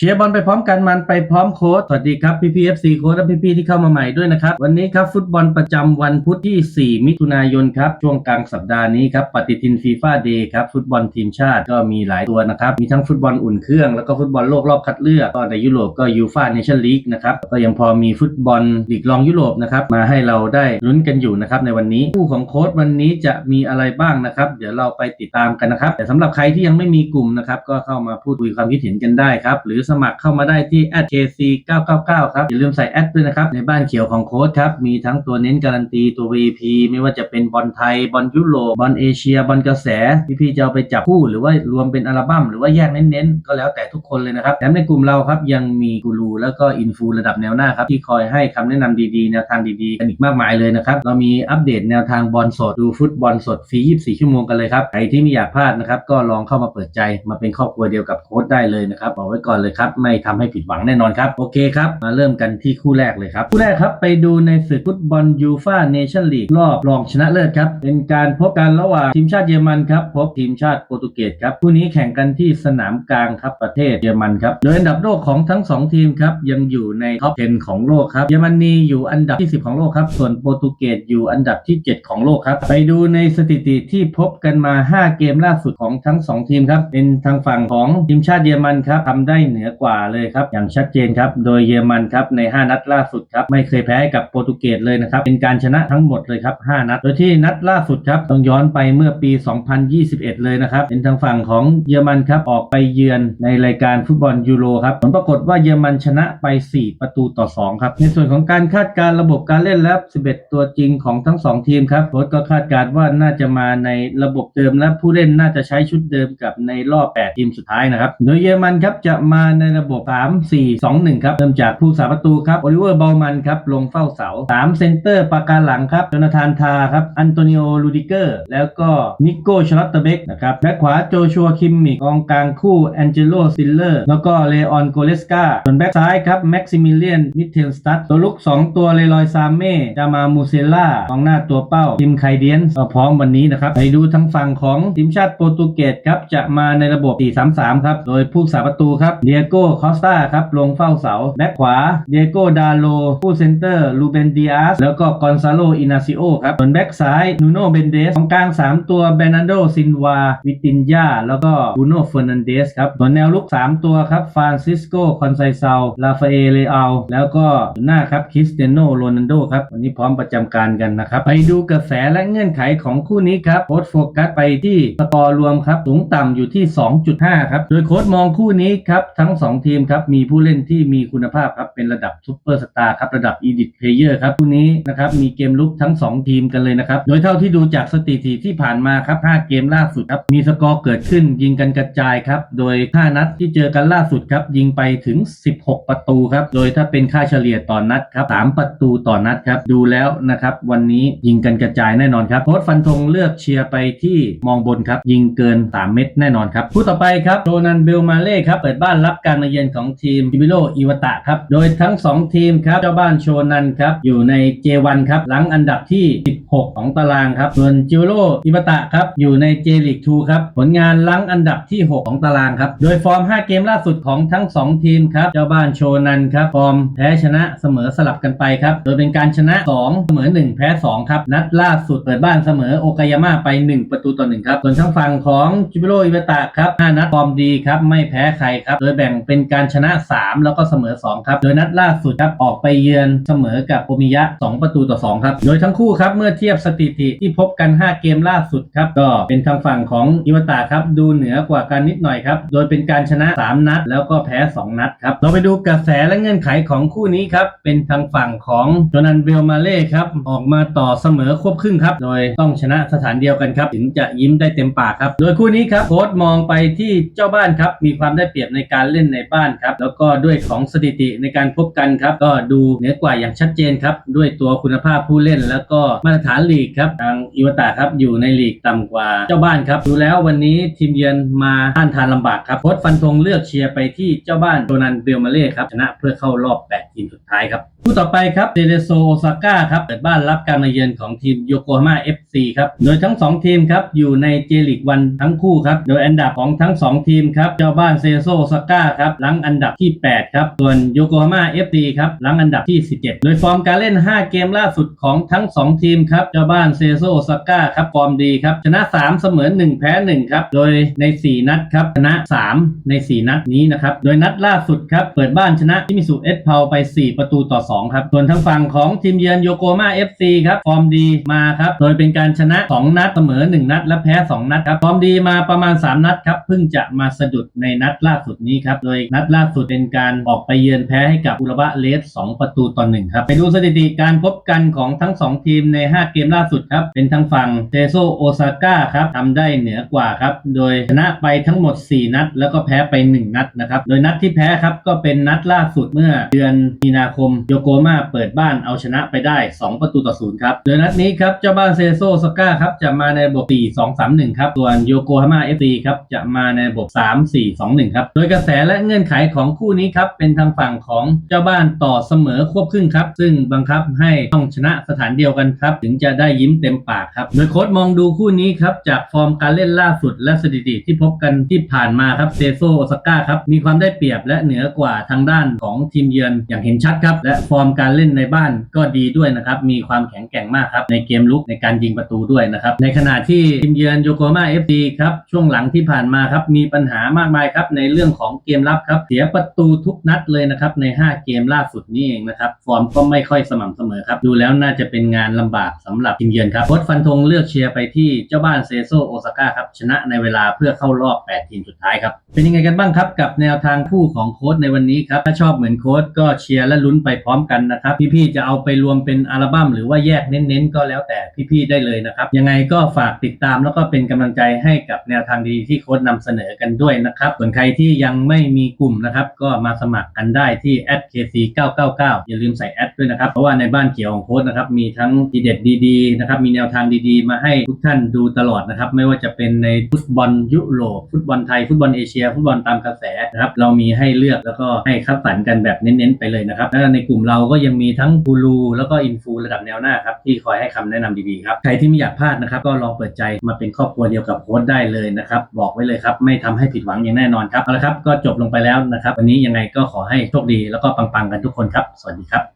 เชียร์บอลไปพร้อมกันมันไปพร้อมโค้ดสวัสดีครับพี่พีเอฟซีโค้ดและพี่พี่ที่เข้ามาใหม่ด้วยนะครับ วันนี้ครับฟุตบอลประจำวันพุธที่ 4 มิถุนายนครับ ช่วงกลางสัปดาห์นี้ครับ ปฏิทินฟีฟ่าเดย์ครับ ฟุตบอลทีมชาติก็มีหลายตัวนะครับ มีทั้งฟุตบอลอุ่นเครื่อง แล้วก็ฟุตบอลโลกรอบคัดเลือก ก็ในยุโรปก็ยูฟ่าเนชั่นลีกนะครับ ก็ยังพอมีฟุตบอลลีกรองยุโรปนะครับมาให้เราได้ลุ้นกันอยู่นะครับในวันนี้คู่ของโค้ดวันนี้จะมีอะไรบ้างนะครับเดี๋ยวเราไปติดตามกันนะครับแต่สำหรับใครที่ยังไม่มีกลุ่มนะครับก็เข้ามาพูดคุยความคิดเห็นกันได้ครับหรือสมัครเข้ามาได้ที่ @kc999 ครับ อย่าลืมใส่แอดด้วยนะครับ ในบ้านเขียวของโค้ดครับ มีทั้งตัวเน้นการันตีตัว VP ไม่ว่าจะเป็นบอลไทย บอลยุโรปบอลเอเชีย บอลกระแส พี่ๆจะเอาไปจับคู่หรือว่ารวมเป็นอัลบั้มหรือว่าแยกเน้นๆ ก็แล้วแต่ทุกคนเลยนะครับแถมในกลุ่มเราครับยังมีกูรูแล้วก็อินฟูระดับแนวหน้าครับที่คอยให้คำแนะนำดีๆ แนวทางดีๆกันอีกมากมายเลยนะครับเรามีอัปเดตแนวทางบอลสดดูฟุตบอลสดฟรี24 ชั่วโมงกันเลยครับใครที่ไม่อยากพลาดนะครับก็ลองเข้ามาเปิดใจมาเป็นครอบครัวเดียวกับโค้ดได้เลยนะครับบอกไว้ก่อนเลยครับไม่ทำให้ผิดหวังแน่นอนครับ โอเคครับ มาเริ่มกันที่คู่แรกเลยครับ คู่แรกครับไปดูในศึกฟุตบอลยูฟ่าเนชั่นลีกรอบรองชนะเลิศครับ เป็นการพบกันระหว่างทีมชาติเยอรมันครับพบทีมชาติโปรตุเกสครับคู่นี้แข่งกันที่สนามกลางครับประเทศเยอรมันครับโดยอันดับโลกของทั้งสองทีมครับยังอยู่ในท็อป 10 ของโลกครับเยอรมนีอยู่อันดับที่ 10 ของโลกครับส่วนโปรตุเกสอยู่อันดับที่ 7 ของโลกครับไปดูในสถิติที่พบกันมา 5 เกมล่าสุดของทั้ง 2 ทีมครับเป็นทางฝั่งของทีมชาติเยอรมันครับทำได้เหนือกว่าเลยครับอย่างชัดเจนครับโดยเยอรมันครับใน 5 นัดล่าสุดครับไม่เคยแพ้กับโปรตุเกสเลยนะครับเป็นการชนะทั้งหมดเลยครับ 5 นัด โดยที่นัดล่าสุดครับต้องย้อนไปเมื่อปี 2021 เลยนะครับเป็นทางฝั่งของเยอรมันครับออกไปเยือนในรายการฟุตบอลยูโรครับผลปรากฏว่าเยอรมันชนะไป 4 ประตูต่อ 2 ครับ ในส่วนของการคาดการ์ระบบการเล่นและ11 ตัวจริงของทั้ง 2 ทีมครับโค้ชก็คาดการณ์ว่าน่าจะมาในระบบเดิมและผู้เล่นน่าจะใช้ชุดเดิมกับในรอบ 8 ทีมสุดท้ายนะครับโดยเยอรมันครับจะมาในระบบ 3 4 2 1 ครับ เริ่มจากผู้สาประตูครับโอลิเวอร์เบลมันครับ ลงเฝ้าเสา 3 เซนเตอร์ปากกาหลังครับโจนาธานทาครับ อันโตนิโอ ลูดิเกอร์ แล้วก็นิโก้ชลอตเตเบกนะครับ แบ็คขวาโจชัว คิมมิกกองกลางคู่ แองเจโลซิลเลอร์ แล้วก็เลออน โกเลสกาส่วนแบ็คซ้ายครับแม็กซิมิเลียน มิเทลสตัดตัวลุก 2 ตัวเลลอยซามเม่ดามามูเซล่ากองหน้าตัวเป้าทีมไคเดียนก็พร้อมวันนี้นะครับไปดูทางฝั่งของทีมชาติโปรตุเกสครับจะมาในระบบ 4-3-3 ครับ โดยผู้สาประตูครับเดียโก้คอสตาครับลงเฝ้าเสาแบ็คขวาเดโก้ดาโลผู้เซนเตอร์ลูเบนดิอาสแล้วก็กอนซาโลอินาซิโอครับส่วนแบ็คซ้ายนูโนเบนเดสของกลาง 3 ตัวเบรนันโดซินวาวิตินยาแล้วก็บูโนเฟอร์นันเดสครับส่วนแนวลุก 3 ตัวครับฟรานซิสโกคอนไซเซาลาฟาเอเลอาแล้วก็หน้าครับคริสเตียโนโรนัลโดครับวันนี้พร้อมประจำการกันนะครับ ไปดูกระแสและเงื่อนไขของคู่นี้ครับโค้ดโฟกัสไปที่สกอร์รวมครับสูงต่ำอยู่ที่ 2.5 ครับโดยโค้ดมองคู่นี้ครับทั้ง้ง 2 ทีมครับมีผู้เล่นที่มีคุณภาพครับเป็นระดับซุปเปอร์สตาร์ครับระดับอีดิทเพลเยอร์ครับคู่นี้นะครับมีเกมลุกทั้ง 2 ทีมกันเลยนะครับโดยเท่าที่ดูจากสถิติที่ผ่านมาครับ5เกมล่าสุดครับมีสกอร์เกิดขึ้นยิงกันกระจายครับโดย 5 นัดที่เจอกันล่าสุดครับยิงไปถึง 16 ประตูครับโดยถ้าเป็นค่าเฉลี่ยต่อนนัดครับ3ประตูต่อนัดครับดูแล้วนะครับวันนี้ยิงกันกระจายแน่นอนครับโค้ชฟันธงเลือกเชียร์ไปที่มองบนครับยิงเกิน 3 เม็ดแน่นอนครับคู่ต่อไปครับโรนันเบลมาเล่ครับเปิดบ้านรับการมาเยือนของทีมจิบิโลอิวตะครับ โดยทั้ง 2 ทีมครับเจ้าบ้านโชนันครับอยู่ใน J1 ครับหลังอันดับที่ 16 ของตารางครับ ส่วนจิบิโลอิวตะครับอยู่ใน J League 2ครับผลงานหลังอันดับที่ 6 ของตารางครับ โดยฟอร์ม 5 เกมล่าสุดของทั้ง 2 ทีมครับเจ้าบ้านโชนันครับฟอร์มแพ้ชนะเสมอสลับกันไปครับโดยเป็นการชนะ 2 เสมอ 1 แพ้ 2 ครับ นัดล่าสุดเปิดบ้านเสมอโอกายาม่าไป 1 ประตูต่อ1ครับส่วนทางฝั่งของจิบิโรอิวตะครับ5นัดฟอร์มดีครับไม่แพ้ใครครับโดยแบ่งเป็นการชนะ 3 แล้วก็เสมอ 2 ครับ โดยนัดล่าสุดครับออกไปเยือนเสมอกับโอมิยะ 2 ประตูต่อ 2 ครับ โดยทั้งคู่ครับเมื่อเทียบสถิติที่พบกัน 5 เกมล่าสุดครับก็เป็นทางฝั่งของอิวตะครับดูเหนือกว่ากันนิดหน่อยครับโดยเป็นการชนะ 3 นัด แล้วก็แพ้ 2 นัดครับเราไปดูกระแสและเงื่อนไขของคู่นี้ครับเป็นทางฝั่งของโจนันเบลมาเล่ครับออกมาต่อเสมอควบครึ่งครับโดยต้องชนะสถานเดียวกันครับถึงจะยิ้มได้เต็มปากครับโดยคู่นี้ครับโค้ชมองไปที่เจ้าบ้านครับมีความได้เปรียบในการเล่นในบ้านครับแล้วก็ด้วยของสถิติในการพบกันครับก็ดูเหนือกว่าอย่างชัดเจนครับด้วยตัวคุณภาพผู้เล่น แล้วก็มาตรฐานลีกครับทางอิวตาครับอยู่ในลีกต่ำกว่าเจ้าบ้านครับดูแล้ววันนี้ทีมเยือนมาต้านทานลำบากครับโค้ชฟันธงเลือกเชียร์ไปที่เจ้าบ้านโดนันเบลมาเล่ครับชนะเพื่อเข้ารอบ 8 ทีมสุดท้ายครับคู่ต่อไปครับเดเรโซโอซาก้าครับเปิดบ้านรับการมาเยือนของทีมโยโกฮาม่าเอฟ FC ครับ โดยทั้ง 2 ทีมครับอยู่ในเจลิกวันทั้งคู่ครับ โดยอันดับของทั้ง 2 ทีมครับเจ้าบ้านเซโซซาก้าครับหลังอันดับที่ 8 ครับ ส่วนโยโกฮาม่า FC ครับหลังอันดับที่ 17 โดยฟอร์มการเล่น 5 เกมล่าสุดของทั้ง 2 ทีมครับเจ้าบ้านเซโซซาก้าครับฟอร์มดีครับชนะ 3 เสมอ 1 แพ้ 1 ครับ โดยใน 4 นัดครับชนะ 3 ใน 4 นัดนี้นะครับ โดยนัดล่าสุดครับเปิดบ้านชนะทิมิสุเอสเพาไป 4 ประตูต่อ 2 ครับ ส่วนทางฝั่งของทีมเยือนโยโกฮาม่า FC ครับฟอร์มดีมาครับ โดยเป็นการชนะ 2 นัดเสมอ 1 นัด และแพ้ 2 นัดครับฟอร์มดีมาประมาณ 3 นัดครับเพิ่งจะมาสะดุดในนัดล่าสุดนี้ครับโดยนัดล่าสุดเป็นการออกไปเยือนแพ้ให้กับอุระวะเลส2ประตูต่อ1ครับไปดูสถิติการพบกันของทั้ง 2 ทีมใน 5 เกมล่าสุดครับเป็นทางฝั่งเซโซโอซาก้าครับทำได้เหนือกว่าครับโดยชนะไปทั้งหมด 4 นัด แล้วก็แพ้ไป 1 นัดนะครับโดยนัดที่แพ้ครับก็เป็นนัดล่าสุดเมื่อเดือนมีนาคมโยโกมาเปิดบ้านเอาชนะไปได้ 2 ประตูต่อศูนย์ครับโดยนัดนี้ครับเจ้าบ้านเซโซโซาก้าครับจะมาในระบบ 4 2 3 1 ครับส่วนโยโกฮาม่าเอฟซีครับจะมาในระบบ 3 4 2 1 ครับ โดยกระแสและเงื่อนไขของคู่นี้ครับเป็นทางฝั่งของเจ้าบ้านต่อเสมอควบครึ่งครับ ซึ่งบังคับให้ต้องชนะสถานเดียวกันครับ ถึงจะได้ยิ้มเต็มปากครับ โดยโค้ชมองดูคู่นี้ครับจากฟอร์มการเล่นล่าสุดและสถิติที่พบกันที่ผ่านมาครับเซโซโอซาก้าครับมีความได้เปรียบและเหนือกว่าทางด้านของทีมเยือนอย่างเห็นชัดครับและฟอร์มการเล่นในบ้านก็ดีด้วยนะครับมีความแข็งแกร่งมากครับในเกมลุกในการยิงประตูด้วยนะครับ ในขณะที่ทีมเยือนโยโกมาเอฟซีครับช่วงหลังที่ผ่านมาครับมีปัญหามากมายครับในเรื่องของเกมรับครับเสียประตูทุกนัดเลยนะครับใน 5 เกมล่าสุดนี้เองนะครับฟอร์มก็ไม่ค่อยสม่ำเสมอครับดูแล้วน่าจะเป็นงานลำบากสำหรับทีมเยือนครับโค้ชฟันธงเลือกเชียร์ไปที่เจ้าบ้านเซโซโอซาก้าครับชนะในเวลาเพื่อเข้ารอบ 8 ทีมสุดท้ายครับเป็นยังไงกันบ้างครับกับแนวทางคู่ของโค้ชในวันนี้ครับถ้าชอบเหมือนโค้ชก็เชียร์และลุ้นไปพร้อมกันนะครับพี่ๆจะเอาไปรวมเป็นอัลบั้มหรือว่าแยกเน้นๆก็แล้วแต่พี่ๆได้เลยนะครับ ยังไงก็ฝากติดตามแล้วก็เป็นกำลังใจให้กับแนวทางดีที่โค้ชนำเสนอกันด้วยนะครับ ส่วนใครที่ยังไม่มีกลุ่มนะครับ ก็มาสมัครกันได้ที่แอด @kc999 อย่าลืมใส่แอดด้วยนะครับ เพราะว่าในบ้านเขียวของโค้ชนะครับ มีทั้งดีเด็ดดีๆนะครับ มีแนวทางดีๆ มาให้ทุกท่านดูตลอดนะครับ ไม่ว่าจะเป็นในฟุตบอลยุโรป ฟุตบอลไทย ฟุตบอลเอเชีย ฟุตบอลตามกระแสนะครับ เรามีให้เลือกแล้วก็ให้คัดสรรกันแบบเน้นๆไปเลยนะครับ แล้วในกลุ่มเราก็ยังมีทั้งกูรูแล้วก็อินฟูระดับแนวหน้าครับที่คอยให้คำแนะนำดีๆครับใครที่ไม่อยากพลาดนะครับ ก็ลองเปิดใจมาเป็นครอบครัวเดียวกับโค้ชได้เลยนะครับ บอกไว้เลยครับ ไม่ทำให้ผิดหวังอย่างแน่นอนครับเอาละครับก็จบลงไปแล้วนะครับ วันนี้ยังไงก็ขอให้โชคดีแล้วก็ปังๆกันทุกคนครับ สวัสดีครับ